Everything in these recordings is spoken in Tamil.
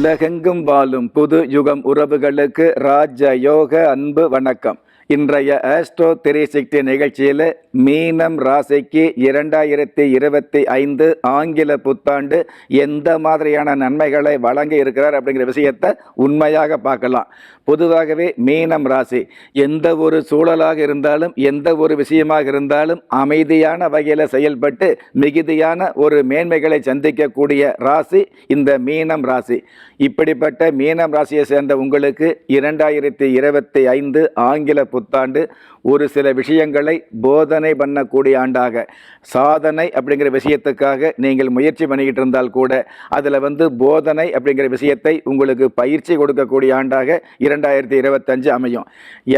உலகெங்கும் வாழும் புது யுகம் உறவுகளுக்கு ராஜ யோக அன்பு வணக்கம். இன்றைய ஆஸ்ட்ரோ த்ரீ சிக்ஸ்டி நிகழ்ச்சியில் மீனம் ராசிக்கு இரண்டாயிரத்தி இருபத்தி ஐந்து ஆங்கில புத்தாண்டு எந்த மாதிரியான நன்மைகளை வழங்க இருக்கிறார் அப்படிங்கிற விஷயத்தை உண்மையாக பார்க்கலாம். பொதுவாகவே மீனம் ராசி எந்த ஒரு சூழலாக இருந்தாலும் எந்த ஒரு விஷயமாக இருந்தாலும் அமைதியான வகையில் செயல்பட்டு மிகுதியான ஒரு மேன்மைகளை சந்திக்கக்கூடிய ராசி இந்த மீனம் ராசி. இப்படிப்பட்ட மீனம் ராசியை சேர்ந்த உங்களுக்கு இரண்டாயிரத்தி இருபத்தி ஐந்து ஆங்கில புத்தாண்டு ஒரு சில விஷயங்களை போதனை பண்ணக்கூடிய ஆண்டாக. சாதனை அப்படிங்கிற விஷயத்துக்காக நீங்கள் முயற்சி பண்ணிக்கிட்டு இருந்தால் கூட அதில் வந்து போதனை அப்படிங்கிற விஷயத்தை உங்களுக்கு பயிற்சி கொடுக்கக்கூடிய ஆண்டாக இரண்டாயிரத்தி இருபத்தஞ்சு அமையும்.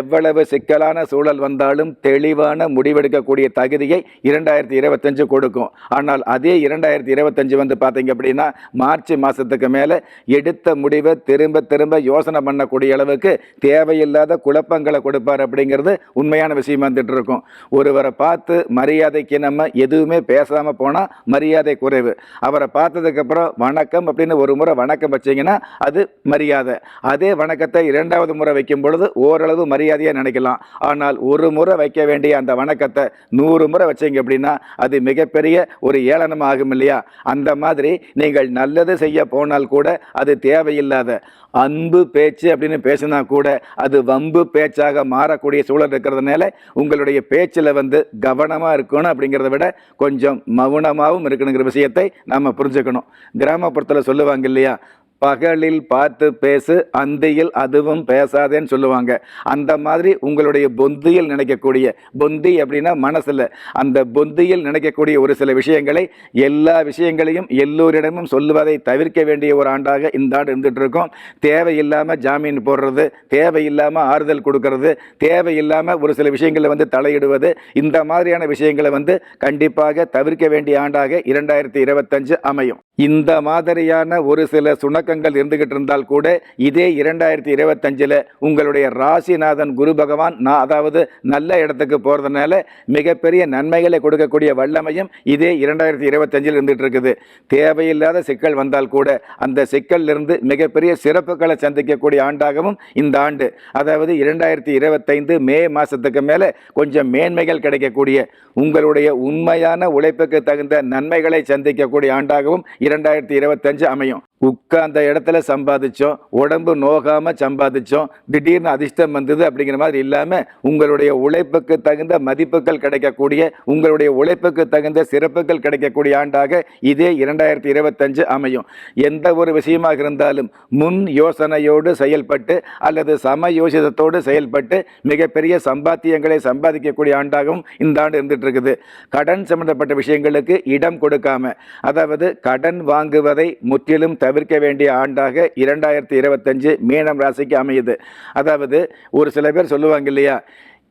எவ்வளவு சிக்கலான சூழல் வந்தாலும் தெளிவான முடிவெடுக்கக்கூடிய தகுதியை இரண்டாயிரத்தி இருபத்தஞ்சு கொடுக்கும். ஆனால் அதே இரண்டாயிரத்தி இருபத்தஞ்சு வந்து பார்த்தீங்க அப்படின்னா மார்ச் மாதத்துக்கு மேலே எடுத்த முடிவை திரும்ப திரும்ப யோசனை பண்ணக்கூடிய அளவுக்கு தேவையில்லாத குழப்பங்களை கொடுப்பார் அப்படிங்கிறது உண்மையான விஷயமா வந்துட்டு இருக்கும். ஒருவரை பார்த்து மரியாதைக்கு நம்ம எதுவுமே பேசாமல் போனால் மரியாதை குறைவு. அவரை பார்த்ததுக்கப்புறம் வணக்கம் அப்படின்னு ஒரு முறை வணக்கம் வச்சீங்கன்னா அது மரியாதை. அதே வணக்கத்தை இரண்டாவது முறை வைக்கும் பொழுது ஓரளவு மரியாதையாக நினைக்கலாம். ஆனால் ஒரு முறை வைக்க வேண்டிய அந்த வணக்கத்தை நூறு முறை வச்சீங்க அப்படின்னா அது மிகப்பெரிய ஒரு ஏளனம் ஆகும் இல்லையா? அந்த மாதிரி நீங்கள் நல்லது செய்ய போனால் கூட அது தேவையில்லாத அன்பு பேச்சு அப்படின்னு பேசினா கூட அது வம்பு பேச்சாக மாறக்கூடிய சூழல் இருக்கிறதுனால உங்களுடைய பேச்சில் வந்து கவனமாக இருக்கணும் அப்படிங்கிறத விட கொஞ்சம் மௌனமாகவும் இருக்கணுங்கிற விஷயத்தை நம்ம புரிஞ்சுக்கணும். கிராமப்புறத்தில் சொல்லுவாங்க இல்லையா? பகலில் பார்த்து பேசு அந்தியில் அதுவும் பேசாதேன்னு சொல்லுவாங்க. அந்த மாதிரி உங்களுடைய பொந்தியில் நினைக்கக்கூடிய பொந்தி அப்படின்னா மனசில். அந்த பொந்தியில் நினைக்கக்கூடிய ஒரு சில விஷயங்களை எல்லா விஷயங்களையும் எல்லோரிடமும் சொல்லுவதை தவிர்க்க வேண்டிய ஒரு ஆண்டாக இந்த ஆண்டு இருந்துகிட்டு இருக்கோம் தேவையில்லாமல் ஜாமீன் போடுறது தேவையில்லாமல் ஆறுதல் கொடுக்கறது தேவையில்லாமல் ஒரு சில விஷயங்களை வந்து தலையிடுவது இந்த மாதிரியான விஷயங்களை வந்து கண்டிப்பாக தவிர்க்க வேண்டிய ஆண்டாக இரண்டாயிரத்தி இருபத்தஞ்சு அமையும். இந்த மாதிரியான ஒரு சில சுணக்கங்கள் இருந்துகிட்டு இருந்தால் கூட இதே இரண்டாயிரத்தி இருபத்தஞ்சில் உங்களுடைய ராசிநாதன் குரு பகவான் நான் அதாவது நல்ல இடத்துக்கு போகிறதுனால மிகப்பெரிய நன்மைகளை கொடுக்கக்கூடிய வல்லமையும் இதே இரண்டாயிரத்தி இருபத்தஞ்சில் இருந்துகிட்டு இருக்குது தேவையில்லாத சிக்கல் வந்தால் கூட அந்த சிக்கலிருந்து மிகப்பெரிய சிறப்புகளை சந்திக்கக்கூடிய ஆண்டாகவும் இந்த ஆண்டு அதாவது இரண்டாயிரத்தி இருபத்தைந்து மே மாதத்துக்கு மேலே கொஞ்சம் மேன்மைகள் கிடைக்கக்கூடிய உங்களுடைய உண்மையான உழைப்புக்கு தகுந்த நன்மைகளை சந்திக்கக்கூடிய ஆண்டாகவும் இரண்டாயிரத்தி இருபத்தஞ்சு அமையும். உட்கார்ந்த இடத்துல சம்பாதிச்சோம் உடம்பு நோகாமல் சம்பாதிச்சோம் திடீர்னு அதிர்ஷ்டம் வந்தது அப்படிங்கிற மாதிரி இல்லாமல் உங்களுடைய உழைப்புக்கு தகுந்த மதிப்புகள் கிடைக்கக்கூடிய உங்களுடைய உழைப்புக்கு தகுந்த சிறப்புகள் கிடைக்கக்கூடிய ஆண்டாக இதே இரண்டாயிரத்தி இருபத்தஞ்சு அமையும். எந்த ஒரு விஷயமாக இருந்தாலும் முன் யோசனையோடு செயல்பட்டு அல்லது சம யோசிதத்தோடு செயல்பட்டு மிகப்பெரிய சம்பாத்தியங்களை சம்பாதிக்கக்கூடிய ஆண்டாகவும் இந்த ஆண்டு இருந்துட்டு இருக்குது கடன் சம்பந்தப்பட்ட விஷயங்களுக்கு இடம் கொடுக்காம அதாவது கடன் வாங்குவதை முற்றிலும் தவிர்க்க வேண்டிய ஆண்டாக இரண்டாயிரத்தி இருபத்தஞ்சு மீனம் ராசிக்கு அமையுது. அதாவது ஒரு சில பேர் சொல்லுவாங்க இல்லையா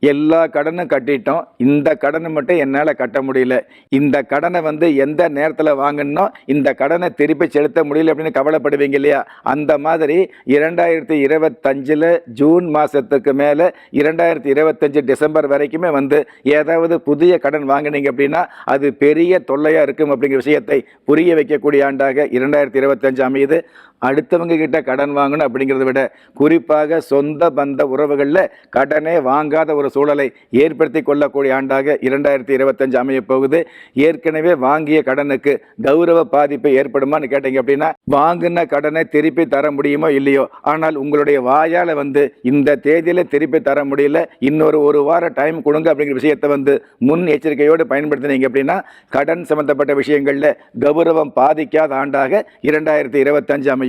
எல்லா கடனும் கட்டிட்டோம். இந்த கடனை மட்டும் என்னால் கட்ட முடியல. இந்த கடனை வந்து எந்த நேரத்தில் வாங்கணும் இந்த கடனை திருப்பி செலுத்த முடியல அப்படின்னு கவலைப்படுவீங்க இல்லையா? அந்த மாதிரி இரண்டாயிரத்தி இருபத்தஞ்சில் ஜூன் மாதத்துக்கு மேலே இரண்டாயிரத்தி இருபத்தஞ்சு டிசம்பர் வரைக்குமே வந்து ஏதாவது புதிய கடன் வாங்கினீங்க அப்படின்னா அது பெரிய தொல்லையாக இருக்கும் அப்படிங்கிற விஷயத்தை புரிய வைக்கக்கூடிய ஆண்டாக இரண்டாயிரத்தி இருபத்தஞ்சு அமையுது. அடுத்தவங்க கிட்ட கடன் வாங்கணும் அப்படிங்கிறத விட குறிப்பாக சொந்த பந்த உறவுகளில் கடனே வாங்காத ஒரு சூழலை ஏற்படுத்தி கொள்ளக்கூடிய ஆண்டாக இரண்டாயிரத்தி இருபத்தஞ்சு அமைய போகுது. ஏற்கனவே வாங்கிய கடனுக்கு கௌரவ பாதிப்பு ஏற்படுமான்னு கேட்டீங்க அப்படின்னா வாங்கின கடனை திருப்பி தர முடியுமோ இல்லையோ? ஆனால் உங்களுடைய வாயால் வந்து இந்த தேதியில் திருப்பி தர முடியல இன்னொரு ஒரு வாரம் டைம் கொடுங்க அப்படிங்கிற விஷயத்தை வந்து முன் எச்சரிக்கையோடு பயன்படுத்தினீங்க அப்படின்னா கடன் சம்பந்தப்பட்ட விஷயங்களில் கௌரவம் பாதிக்காத ஆண்டாக இரண்டாயிரத்தி இருபத்தஞ்சு அமையும்.